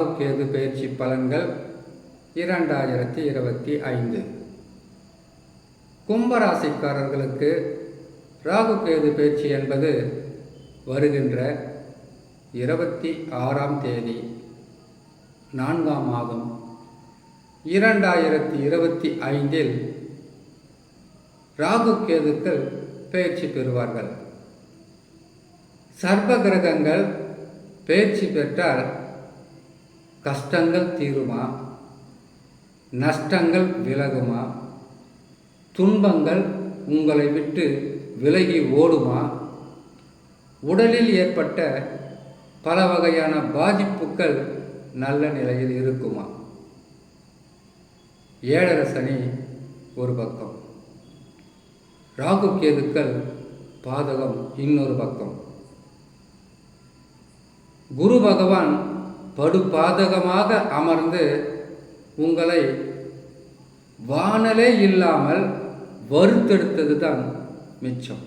ராகு கேது பயிற்சி பலன்கள் இரண்டாயிரத்தி இருபத்தி ஐந்து. கும்பராசிக்காரர்களுக்கு ராகு கேது பயிற்சி என்பது வருகின்ற இருபத்தி ஆறாம் தேதி நான்காம் மாதம் இரண்டாயிரத்தி இருபத்தி ஐந்தில் ராகு கேதுக்கள் பயிற்சி பெறுவார்கள். சர்வ கிரகங்கள் பயிற்சி பெற்றால் கஷ்டங்கள் தீருமா? நஷ்டங்கள் விலகுமா? துன்பங்கள் உங்களை விட்டு விலகி ஓடுமா? உடலில் ஏற்பட்ட பல வகையான பாதிப்புகள் நல்ல நிலையில் இருக்குமா? ஏழரை சனி ஒரு பக்கம். ராகு கேதுக்கள் பாதகம் இன்னொரு பக்கம். குரு பகவான் படுபாதகமாக அமர்ந்து உங்களை வானலே இல்லாமல் வறுத்தெடுத்தது தான் மிச்சம்.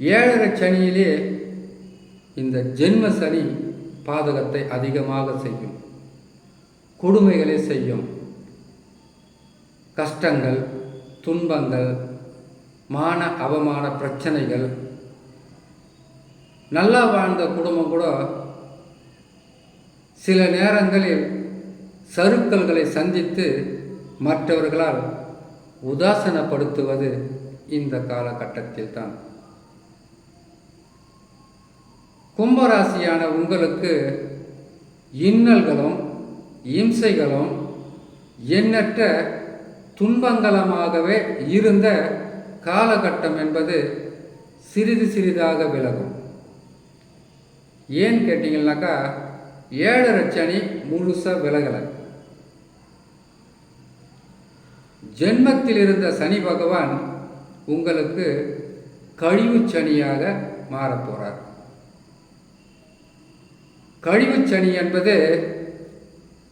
ஏழரை சனியிலே இந்த ஜென்ம சனி பாதகத்தை அதிகமாக செய்யும். கொடுமைகளை செய்யும். கஷ்டங்கள் துன்பங்கள் மான அவமான பிரச்சனைகள் நல்லா வாழ்ந்த குடும்பம் கூட சில நேரங்களில் சருக்கல்களை சந்தித்து மற்றவர்களால் உதாசனப்படுத்துவது இந்த காலகட்டத்தில் தான் கும்பராசியான உங்களுக்கு இன்னல்களும் இம்சைகளும் எண்ணற்ற துன்பங்களமாகவே இருந்த காலகட்டம் என்பது சிறிது சிறிதாக விலகும். ஏன் கேட்டிங்கன்னாக்கா ஏழரை சனி முழுசாக விலகலை. ஜென்மத்தில் இருந்த சனி பகவான் உங்களுக்கு கழிவு சனியாக மாறப்போகிறார் கழிவு சனி என்பது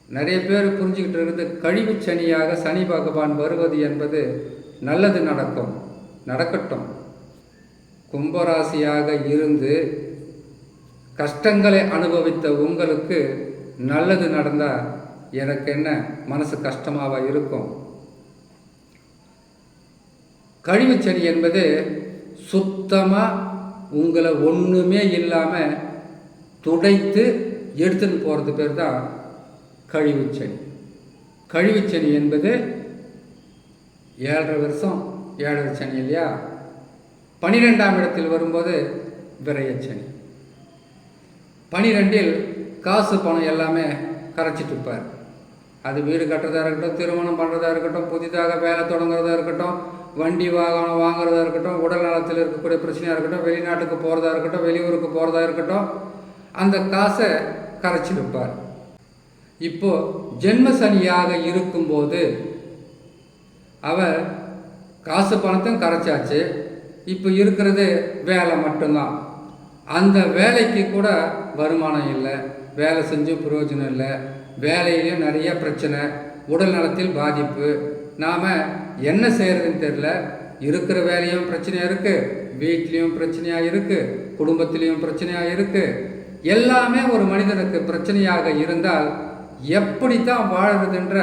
நிறைய பேர் புரிஞ்சுக்கிட்டு இருந்து கழிவு சனியாக சனி பகவான் வருவது என்பது நல்லது நடக்கும் நடக்கட்டும். கும்பராசியாக இருந்து கஷ்டங்களை அனுபவித்த உங்களுக்கு நல்லது நடந்தால் எனக்கு என்ன மனசு கஷ்டமாக இருக்கும்? கழிவுச்சனி என்பது சுத்தமாக உங்களை ஒன்றுமே இல்லாமல் துடைத்து எடுத்துன்னு போகிறது பேர் தான் கழிவுச்சனி கழிவுச்சனி என்பது ஏழரை வருஷம் ஏழரை சனி இல்லையா? பனிரெண்டாம் இடத்தில் வரும்போது விரயச்சனி பனிரெண்டில் காசு பணம் எல்லாமே கரைச்சிட்டு இருப்பார் அது வீடு கட்டுறதா இருக்கட்டும் திருமணம் பண்ணுறதா இருக்கட்டும் புதிதாக வேலை தொடங்குறதா இருக்கட்டும் வண்டி வாகனம் வாங்குறதா இருக்கட்டும் உடல் நலத்தில் இருக்கக்கூடிய பிரச்சனையாக இருக்கட்டும் வெளிநாட்டுக்கு போகிறதா இருக்கட்டும் வெளியூருக்கு போகிறதா இருக்கட்டும் அந்த காசை கரைச்சிருப்பார் இப்போ ஜென்ம சனியாக இருக்கும்போது அவர் காசு பணத்தையும் கரைச்சாச்சு. இப்போ இருக்கிறது வேலை மட்டும்தான். அந்த வேலைக்கு கூட வருமானம் இல்லை வேலை செஞ்சு பிரயோஜனம் இல்லை வேலையிலையும் நிறைய பிரச்சனை உடல் நலத்தில் பாதிப்பு. நாம் என்ன செய்கிறதுன்னு தெரில இருக்கிற வேலையும் பிரச்சனையாக இருக்குது வீட்லேயும் பிரச்சனையாக இருக்குது குடும்பத்திலையும் பிரச்சனையாக இருக்குது எல்லாமே ஒரு மனிதனுக்கு பிரச்சனையாக இருந்தால் எப்படி தான் வாழறதுன்ற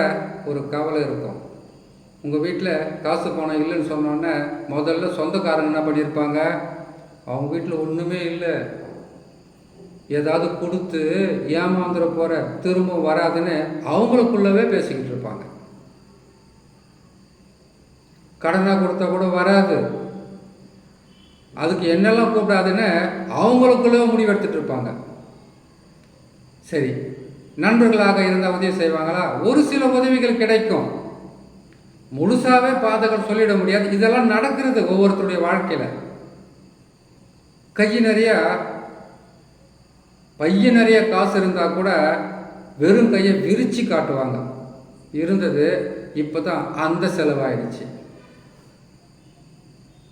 ஒரு கவலை இருக்கும். உங்கள் வீட்டில் காசு பணம் இல்லைன்னு சொன்னோன்னே முதல்ல சொந்தக்காரங்க என்ன பண்ணியிருப்பாங்க? அவங்க வீட்டில் ஒன்றுமே இல்லை. ஏதாவது கொடுத்து ஏமாந்துட போகிற திரும்ப வராதுன்னு அவங்களுக்குள்ளவே பேசிக்கிட்டு இருப்பாங்க. கடனாக கொடுத்தா கூட வராது. அதுக்கு என்னெல்லாம் கூப்பிடாதுன்னு அவங்களுக்குள்ளே முடிவெடுத்துட்டு இருப்பாங்க. சரி நண்பர்களாக இருந்தால் உதவி செய்வாங்களா? ஒரு சில உதவிகள் கிடைக்கும். முழுசாகவே பாதகம் சொல்லிட முடியாது. இதெல்லாம் நடக்கிறது ஒவ்வொருத்தருடைய வாழ்க்கையில். கை நிறையா பைய நிறைய காசு இருந்தால் கூட வெறும் கையை விரித்து காட்டுவாங்க. இருந்தது இப்போ தான் அந்த செலவாயிடுச்சு.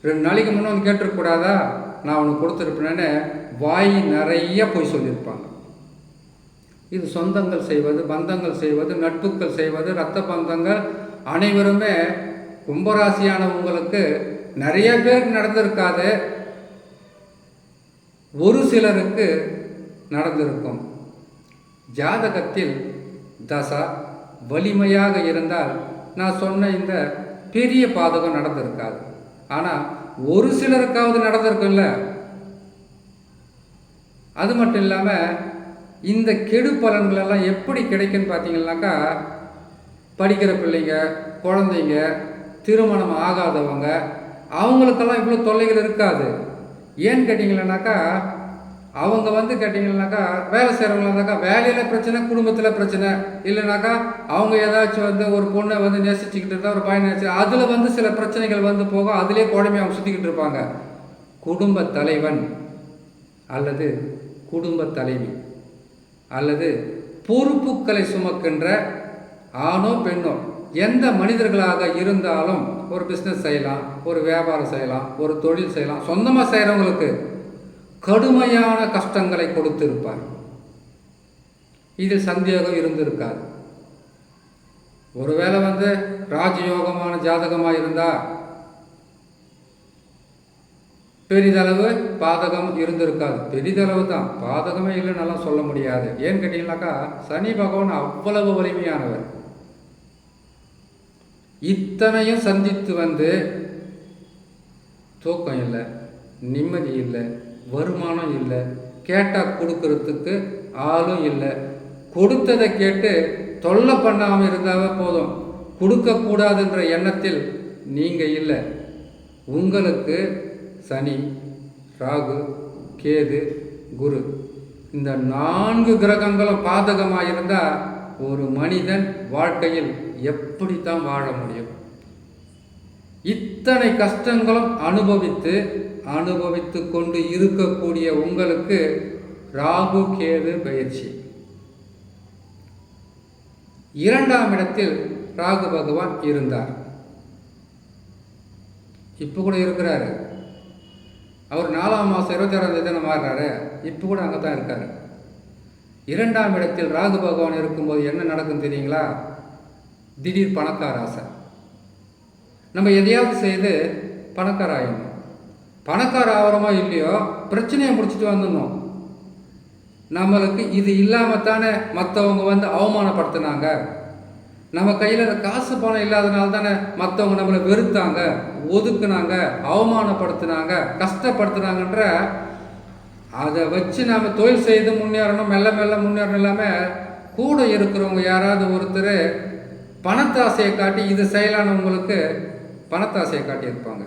ரெண்டு நாளைக்கு முன்னே வந்து நான் உனக்கு கொடுத்துருப்பேன்னு வாய் நிறைய போய் சொல்லியிருப்பாங்க. இது சொந்தங்கள் செய்வது பந்தங்கள் செய்வது நட்புக்கள் செய்வது இரத்த பந்தங்கள் அனைவருமே கும்பராசியானவங்களுக்கு நிறைய பேர் நடந்திருக்காது. ஒரு சிலருக்கு நடந்திருக்கும். ஜாதகத்தில் தசா வலிமையாக இருந்தால் நான் சொன்ன இந்த பெரிய பாதகம் நடந்திருக்காது. ஆனால் ஒரு சிலருக்காவது நடந்திருக்கும்ல? அது மட்டும் இல்லாமல் இந்த கெடு பலன்களெல்லாம் எப்படி கிடைக்குன்னு பார்த்தீங்கன்னாக்கா படிக்கிற பிள்ளைங்க குழந்தைங்க திருமணம் ஆகாதவங்க அவங்களுக்கெல்லாம் இவ்வளோ தொல்லைகள் இருக்காது. ஏன்னு கேட்டிங்களேனாக்கா அவங்க வந்து கேட்டிங்கன்னாக்கா வேலை செய்கிறவங்களா இருந்தாக்கா வேலையில் பிரச்சனை குடும்பத்தில் பிரச்சனை இல்லைனாக்கா அவங்க ஏதாச்சும் வந்து ஒரு பொண்ணை வந்து நேசிச்சுக்கிட்டு இருந்தால் ஒரு பையனை நேசி அதில் வந்து சில பிரச்சனைகள் வந்து போகும் அதிலே குழம்பு அவங்க சுற்றிக்கிட்டு இருப்பாங்க. குடும்ப தலைவன் அல்லது குடும்ப தலைவி அல்லது பொறுப்புக்களை சுமக்கின்ற ஆணோ பெண்ணோ எந்த மனிதர்களாக இருந்தாலும் ஒரு பிஸ்னஸ் செய்யலாம் ஒரு வியாபாரம் செய்யலாம் ஒரு தொழில் செய்யலாம் சொந்தமாக செய்கிறவங்களுக்கு கடுமையான கஷ்டங்களை கொடுத்திருப்பார். இதில் சந்தேகம் இருந்திருக்காது. ஒருவேளை வந்து ராஜயோகமான ஜாதகமாக இருந்தால் பெரிதளவு பாதகம் இருந்திருக்காது. பெரிதளவு தான். பாதகமே இல்லைன்னெல்லாம் சொல்ல முடியாது. ஏன்னு கேட்டீங்கன்னாக்கா சனி பகவான் அவ்வளவு வலிமையானவர். இத்தனையும் சந்தித்து வந்து தூக்கம் இல்லை நிம்மதி இல்லை வருமானம் இல்லை. கேட்டால் கொடுக்கறதுக்கு ஆளும் இல்லை. கொடுத்ததை கேட்டு தொல்லை பண்ணாமல் இருந்தாவே போதும். கொடுக்கக்கூடாதுன்ற எண்ணத்தில் நீங்கள் இல்லை. உங்களுக்கு சனி ராகு கேது குரு இந்த நான்கு கிரகங்களும் பாதகமாக இருந்தால் ஒரு மனிதன் வாழ்க்கையில் எப்படித்தான் வாழ முடியும்? இத்தனை கஷ்டங்களும் அனுபவித்து அனுபவித்து கொண்டு இருக்கக்கூடிய உங்களுக்கு ராகு கேது பயிற்சி. இரண்டாம் இடத்தில் ராகு பகவான் இருந்தார். இப்போ கூட இருக்கிறாரு. அவர் நாலாம் மாதம் இருபத்தாறாம் தேதி தானே மாறுறாரு. இப்போ கூட அங்கே தான் இருக்காரு. இரண்டாம் இடத்தில் ராகு பகவான் இருக்கும்போது என்ன நடக்கும் தெரியுங்களா? திடீர் பணக்கார ஆசை. நம்ம எதையாவது செய்து பணக்காராயிடணும் பணக்கார ஆகிறோமோ இல்லையோ பிரச்சனையை முடிச்சுட்டு வந்துடணும். நம்மளுக்கு இது இல்லாமல் தானே மற்றவங்க வந்து அவமானப்படுத்தினாங்க. நம்ம கையில் காசு பணம் இல்லாதனால தானே மற்றவங்க நம்மளை வெறுத்தாங்க ஒதுக்குனாங்க அவமானப்படுத்தினாங்க கஷ்டப்படுத்துனாங்கன்ற அதை வச்சு நாம் தொழில் செய்து முன்னேறணும் மெல்ல மெல்ல முன்னேறணும் இல்லாமல் கூட இருக்கிறவங்க யாராவது ஒருத்தர் பணத்தாசையை காட்டி இது செயலானவங்களுக்கு பணத்தாசையை காட்டியிருப்பாங்க.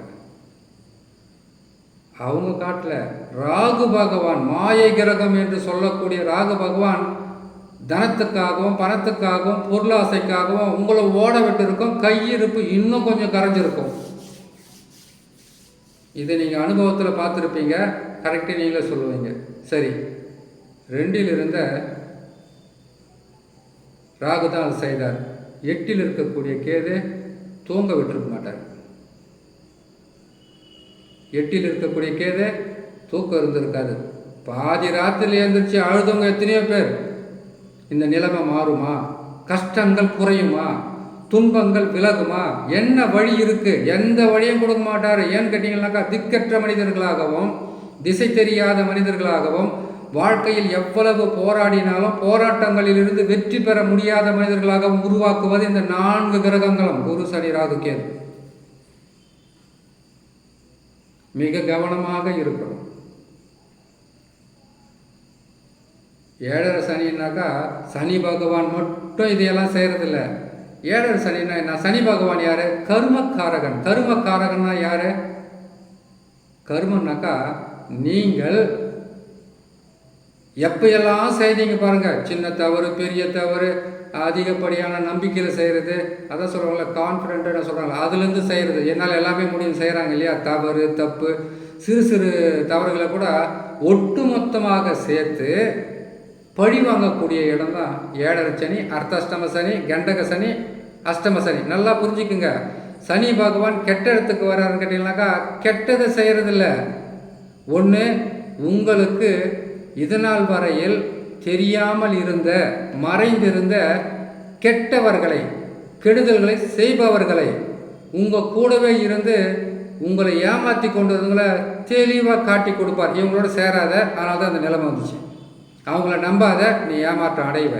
அவங்க காட்டில் ராகு பகவான் மாயை கிரகம் என்று சொல்லக்கூடிய ராகு பகவான் தனத்துக்காகவும் பணத்துக்காகவும் பொருளாசைக்காகவும் உங்களை ஓட விட்டுருக்கும். கையிருப்பு இன்னும் கொஞ்சம் கரைஞ்சிருக்கும். இதை நீங்கள் அனுபவத்தில் பார்த்துருப்பீங்க. கரெக்டாக நீங்களே சொல்லுவீங்க. சரி. ரெண்டில் இருந்த ராகு தான் அது செய்தார். எட்டில் இருக்கக்கூடிய கேது தூங்க விட்டுருக்க மாட்டார். எட்டில் இருக்கக்கூடிய கேதை தூக்கம் இருந்திருக்காது. பாதி ராத்திரில எழுந்திரிச்சு அழுதவங்க எத்தனையோ பேர். இந்த நிலைமை மாறுமா? கஷ்டங்கள் குறையுமா? துன்பங்கள் விலகுமா? என்ன வழி இருக்கு? எந்த வழியும் கொடுக்க மாட்டார். ஏன்னு கேட்டீங்கன்னாக்கா திக்கற்ற மனிதர்களாகவும் திசை தெரியாத மனிதர்களாகவும் வாழ்க்கையில் எவ்வளவு போராடினாலும் போராட்டங்களிலிருந்து வெற்றி பெற முடியாத மனிதர்களாகவும் உருவாக்குவது இந்த நான்கு கிரகங்களும். குரு சனி ராகு கேது. மிக கவனமாக இருக்கணும். ஏழரை சனின்னாக்கா சனி பகவான் மட்டும் இதையெல்லாம் செய்கிறதில்ல ஏழரை சனின்னா என்ன? சனி பகவான் யார்? கர்மக்காரகன். கர்மக்காரகன்னா யார்? கர்மன்னாக்கா நீங்கள் எப்பயெல்லாம் செய்தீங்க பாருங்கள் சின்ன தவறு பெரிய தவறு அதிகப்படியான நம்பிக்கையில் செய்கிறது அதான் சொல்கிறாங்களே கான்ஃபிடென்ட்டாக சொல்கிறாங்க அதுலேருந்து செய்கிறது என்னால் எல்லாமே முடியும். செய்கிறாங்க இல்லையா? தவறு தப்பு சிறு சிறு தவறுகளை கூட ஒட்டு மொத்தமாக சேர்த்து பழி வாங்கக்கூடிய இடம் தான் ஏழரை சனி அர்த்தாஷ்டம சனி கண்டக சனி அஷ்டம சனி. நல்லா புரிஞ்சுக்குங்க. சனி பகவான் கெட்ட இடத்துக்கு வர்றாருன்னு கேட்டிங்கனாக்கா கெட்டதை செய்கிறதில்ல ஒன்று உங்களுக்கு இதனால் வரையில் தெரியாமல் இருந்த மறைந்திருந்த கெட்டவர்களை கெடுதல்களை செய்பவர்களை உங்கள் கூடவே இருந்து உங்களை ஏமாற்றி கொண்டு வந்தவங்களை தெளிவாக காட்டி கொடுப்பார். இவங்களோட சேராத அதனால தான் அந்த நிலைமை வந்துச்சு. அவங்கள நம்பாத நீ ஏமாற்றம் அடைவ.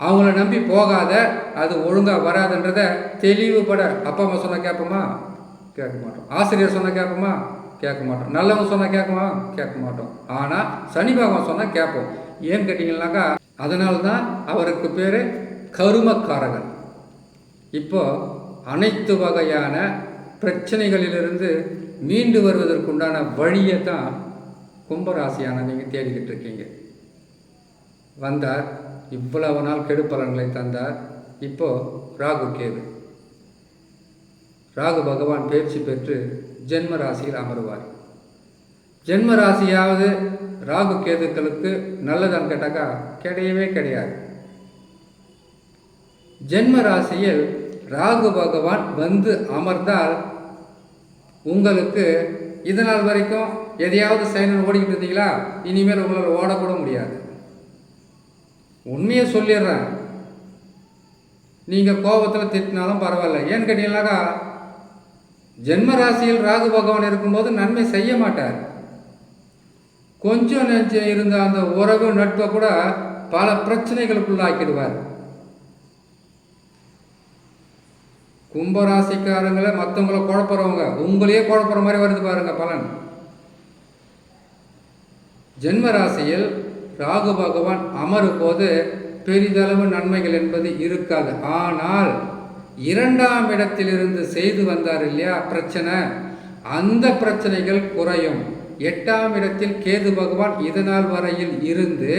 அவங்கள நம்பி போகாத அது ஒழுங்காக வராதுன்றத தெளிவுபட அப்பா அம்மா சொன்னால் கேட்போமா கேட்க மாட்டோம். ஆசிரியர் சொன்னால் கேட்போமா கேட்க மாட்டோம். நல்லவங்க சொன்னால் கேட்குமா? கேட்க மாட்டோம். ஆனால் சனி பகவான் சொன்னால் கேட்போம். ஏன் கேட்டிங்கன்னாக்கா அதனால தான் அவருக்கு பேர் கருமக்காரகன். இப்போ அனைத்து வகையான பிரச்சனைகளிலிருந்து மீண்டு வருவதற்குண்டான வழியை தான் கும்பராசியான நீங்கள் தேடிக்கிட்டு இருக்கீங்க. வந்தார். இவ்வளவு நாள் கெடுப்பலன்களை தந்தார். இப்போது ராகு கேது. ராகு பகவான் பயிற்சி பெற்று ஜென்ம ராசியில் அமருவார். ஜென்ம ராசியாவது ராகு கேதுக்களுக்கு நல்லதான்னு கேட்டாக்கா கிடையவே கிடையாது. ஜென்ம ராசியில் ராகு பகவான் வந்து அமர்ந்தால் உங்களுக்கு இதனால் வரைக்கும் எதையாவது செய்யணும்னு ஓடிக்கிட்டு இருந்தீங்களா இனிமேல் உங்களால் ஓடக்கூட முடியாது. உண்மையை சொல்லிடுறேன். நீங்கள் கோபத்தில் திட்டினாலும் பரவாயில்ல. ஏன்னு கேட்டீங்கன்னாக்கா ஜென்ம ராசியில் ராகு பகவான் இருக்கும்போது நன்மை செய்ய மாட்டார். கொஞ்சம் நெஞ்சம் இருந்த அந்த உறவு நட்பை கூட பல பிரச்சனைகளுக்குள்ளாக்கிடுவார். கும்பராசிக்காரங்களை மற்றவங்கள குழப்புறவங்க உங்களையே குழப்புற மாதிரி வருது பாருங்க பலன். ஜென்ம ராசியில் ராகு பகவான் அமரும் போது பெரிதளவு நன்மைகள் என்பது இருக்காது. ஆனால் இரண்டாம் இடத்திலிருந்து செய்து வந்தார் இல்லையா? பிரச்சனை. அந்த பிரச்சனைகள் குறையும். எட்டாம் இடத்தில் கேது பகவான் இதனால் வரையில் இருந்து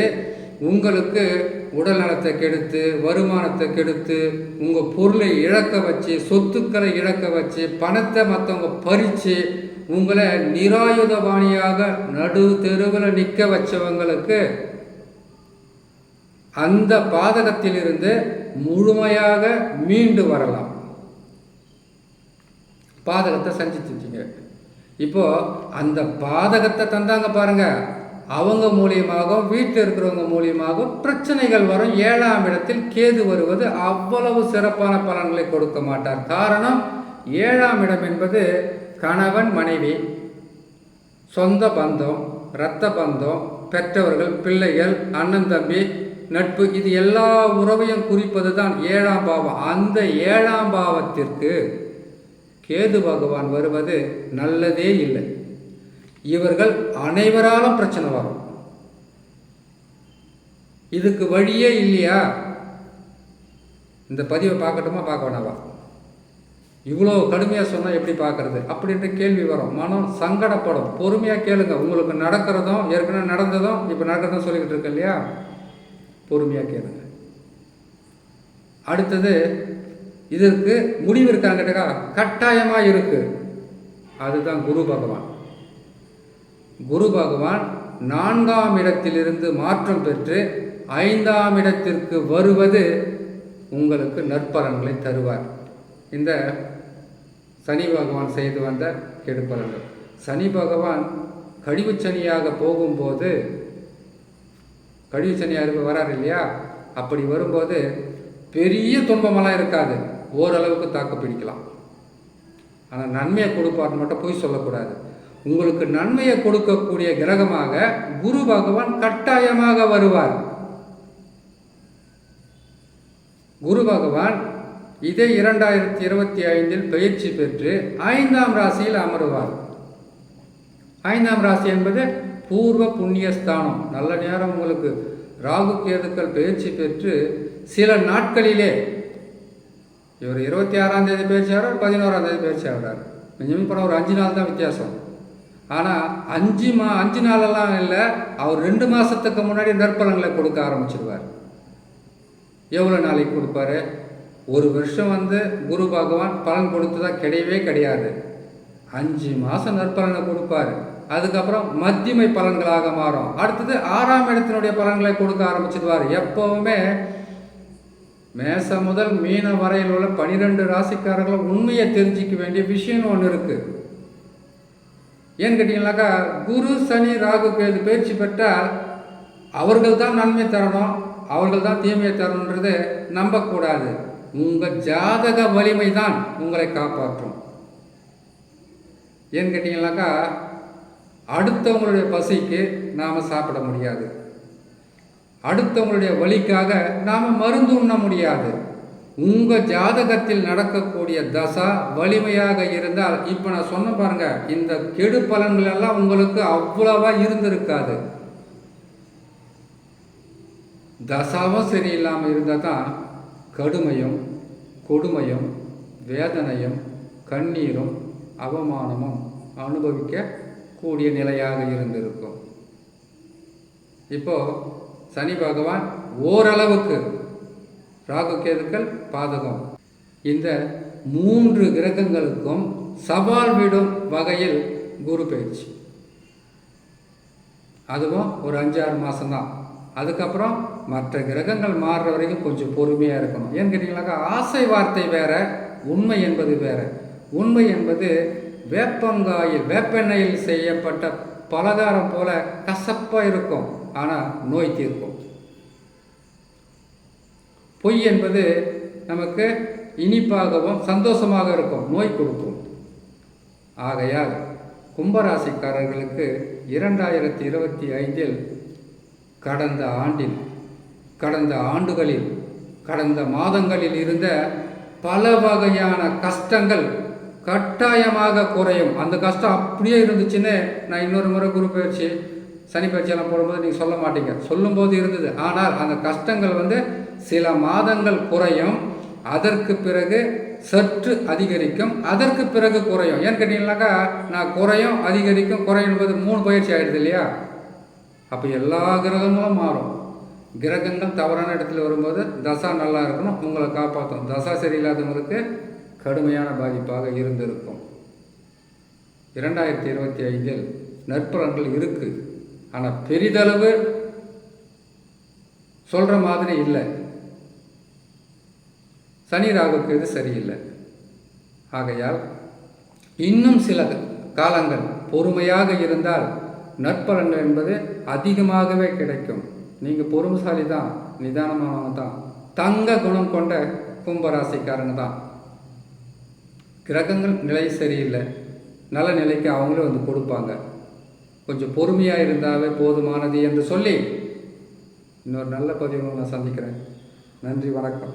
உங்களுக்கு உடல் நலத்தை கெடுத்து வருமானத்தை கெடுத்து உங்கள் பொருளை இழக்க வச்சு சொத்துக்களை இழக்க வச்சு பணத்தை மற்றவங்க பறித்து உங்களை நிராயுதபாணியாக நடு தெருவில் நிற்க வச்சவங்களுக்கு அந்த பாதகத்திலிருந்து முழுமையாக மீண்டு வரலாம். பாதகத்தை சந்திச்சுட்டீங்க இப்போது அந்த பாதகத்தை தந்தாங்க பாருங்க. அவங்க மூலியமாகவும் வீட்டில் இருக்கிறவங்க மூலியமாகவும் பிரச்சனைகள் வரும். ஏழாம் இடத்தில் கேது வருவது அவ்வளவு சிறப்பான பலன்களை கொடுக்க மாட்டார். காரணம் ஏழாம் இடம் என்பது கணவன் மனைவி சொந்த பந்தம் இரத்த பந்தம் பெற்றவர்கள் பிள்ளைகள் அண்ணன் தம்பி நட்பு இது எல்லா உறவையும் குறிப்பது தான் ஏழாம் பாவம். அந்த ஏழாம் பாவத்திற்கு கேது பகவான் வருவது நல்லதே இல்லை. இவர்கள் அனைவராலும் பிரச்சனை வரும். இதுக்கு வழியே இல்லையா? இந்த பதிவை பார்க்கட்டுமா? பார்க்க வேணாவா? இவ்வளோ கடுமையாக சொன்னால் எப்படி பார்க்குறது? அப்படின்ற கேள்வி வரும். மனம் சங்கடப்படும். பொறுமையாக கேளுங்க. உங்களுக்கு நடக்கிறதும் ஏற்கனவே நடந்ததும் இப்போ நடக்கிறதும் சொல்லிக்கிட்டு இருக்கேன் இல்லையா? பொறுமையாக கேளுங்க. அடுத்தது இதற்கு முடிவு இருக்கான்னு கேட்டா கட்டாயமாக இருக்கு. அதுதான் குரு பகவான். குரு பகவான் நான்காம் இடத்திலிருந்து மாற்றம் பெற்று ஐந்தாம் இடத்திற்கு வருவது உங்களுக்கு நற்பலன்களை தருவார். இந்த சனி பகவான் செய்து வந்த கெடுப்பலன்கள் சனி பகவான் கழிவு சனியாக போகும்போது கழிவு சனியாக வரார் இல்லையா? அப்படி வரும்போது பெரிய துன்பமெல்லாம் இருக்காது. ஓரளவுக்கு தாக்கு பிடிக்கலாம். ஆனால் நன்மையை கொடுப்பார்னு மட்டும் போய் சொல்லக்கூடாது. உங்களுக்கு நன்மையை கொடுக்கக்கூடிய கிரகமாக குரு பகவான் கட்டாயமாக வருவார். குரு பகவான் இதே இரண்டாயிரத்தி இருபத்தி ஐந்தில் பயிற்சி பெற்று ஐந்தாம் ராசியில் அமருவார். ஐந்தாம் ராசி என்பது பூர்வ புண்ணியஸ்தானம். நல்ல நேரம் உங்களுக்கு. ராகு கேதுக்கள் பயிற்சி பெற்று சில நாட்களிலே இவர் இருபத்தி ஆறாம் தேதி பயிற்சி ஆகிறார் பதினோராம் தேதி பயிற்சி ஆகிறார் மிஞ்சும் போனால் ஒரு அஞ்சு நாள் தான் வித்தியாசம். ஆனால் அஞ்சு மா அஞ்சு நாளெல்லாம் இல்லை அவர் ரெண்டு மாதத்துக்கு முன்னாடி நற்பலன்களை கொடுக்க ஆரம்பிச்சிருவார். எவ்வளோ நாளைக்கு கொடுப்பாரு? ஒரு வருஷம் வந்து குரு பகவான் பலன் கொடுத்ததாக கிடையவே கிடையாது. அஞ்சு மாதம் நற்பலனை கொடுப்பாரு. அதுக்கப்புறம் மத்தியமை பலன்களாக மாறும். அடுத்தது ஆறாம் இடத்தினுடைய பலன்களை கொடுக்க ஆரம்பிச்சிடுவார். எப்போவுமே மேசம் முதல் மீன வரையில் உள்ள பனிரெண்டு ராசிக்காரர்களும் உண்மையை தெரிஞ்சிக்க வேண்டிய விஷயம்னு ஒன்று இருக்குது ஏன்னு கேட்டிங்கனாக்கா குரு சனி ராகு கேது பயிற்சி பெற்றால் அவர்கள் தான் நன்மை தரணும் அவர்கள் தான் தீமையை தரணுன்றது நம்பக்கூடாது. உங்கள் ஜாதக வலிமை தான் உங்களை காப்பாற்றும். ஏன்னு கேட்டிங்கனாக்கா அடுத்தவங்களுடைய பசிக்கு நாம் சாப்பிட முடியாது. அடுத்தவங்களுடைய வழிக்காக நாம் மருந்து உண்ண முடியாது. உங்கள் ஜாதகத்தில் நடக்கக்கூடிய தசா வலிமையாக இருந்தால் இப்போ நான் சொன்ன பாருங்க இந்த கெடு பலன்கள் எல்லாம் உங்களுக்கு அவ்வளவா இருந்திருக்காது. தசாவும் சரியில்லாமல் இருந்தால் தான் கடுமையும் கொடுமையும் வேதனையும் கண்ணீரும் அவமானமும் அனுபவிக்க கூடிய நிலையாக இருந்திருக்கும். இப்போ சனி பகவான் ஓரளவுக்கு ராகு கேதுக்கள் பாதகம். இந்த மூன்று கிரகங்களுக்கும் சவால் விடும் வகையில் குரு பயிற்சி. அதுவும் ஒரு அஞ்சாறு மாதம்தான் அதுக்கப்புறம் மற்ற கிரகங்கள் மாறுற வரைக்கும் கொஞ்சம் பொறுமையாக இருக்கணும். ஏன்னு கேட்டிங்கனாக்கா ஆசை வார்த்தை வேற உண்மை என்பது வேற. உண்மை என்பது வேப்பங்காயில் வேப்பெண்ணெயில் செய்யப்பட்ட பலகாரம் போல கசப்பாக இருக்கும். ஆனால் நோய் தீர்க்கும். பொய் என்பது நமக்கு இனிப்பாகவும் சந்தோஷமாக இருக்கும். நோய் கொடுக்கும். ஆகையால் கும்பராசிக்காரர்களுக்கு இரண்டாயிரத்தி இருபத்தி ஐந்தில் கடந்த ஆண்டில் கடந்த ஆண்டுகளில் கடந்த மாதங்களில் இருந்த பல வகையான கஷ்டங்கள் கட்டாயமாக குறையும். அந்த கஷ்டம் அப்படியே இருந்துச்சுன்னு நான் இன்னொரு முறை குரு பயிற்சி சனி பயிற்சியெல்லாம் போடும்போது நீங்கள் சொல்ல மாட்டீங்க. சொல்லும்போது இருந்தது. ஆனால் அந்த கஷ்டங்கள் வந்து சில மாதங்கள் குறையும். அதற்கு பிறகு சற்று அதிகரிக்கும். அதற்கு பிறகு குறையும். ஏன்னு கேட்டிங்கனாக்கா நான் குறையும் அதிகரிக்கும் குறையும் என்பது மூணு பயிற்சி ஆகிடுது இல்லையா? அப்போ எல்லா கிரகங்களும் மாறும். கிரகங்கள் தவறான இடத்துல வரும்போது தசா நல்லா இருக்கணும். உங்களை காப்பாற்றும் தசா சரியில்லாதவங்களுக்கு கடுமையான பாதிப்பாக இருந்திருக்கும். இரண்டாயிரத்தி இருபத்தி ஐந்தில் நற்பலன்கள் இருக்குது ஆனால் பெரிதளவு சொல்கிற மாதிரி இல்லை. சனி ராகுக்கு இது சரியில்லை. ஆகையால் இன்னும் சில காலங்கள் பொறுமையாக இருந்தால் நற்பலன்கள் என்பது அதிகமாகவே கிடைக்கும். நீங்கள் பொறுமைசாலி தான் நிதானமானவன் தான் தங்க குணம் கொண்ட கும்பராசிக்காரன் தான் கிரகங்கள் நிலை சரியில்லை. நல்ல நிலைக்கு அவங்களே வந்து கொடுப்பாங்க. கொஞ்சம் பொறுமையாக இருந்தாவே போதுமானது என்று சொல்லி இன்னொரு நல்ல பதிவு நான் சந்திக்கிறேன். நன்றி வணக்கம்.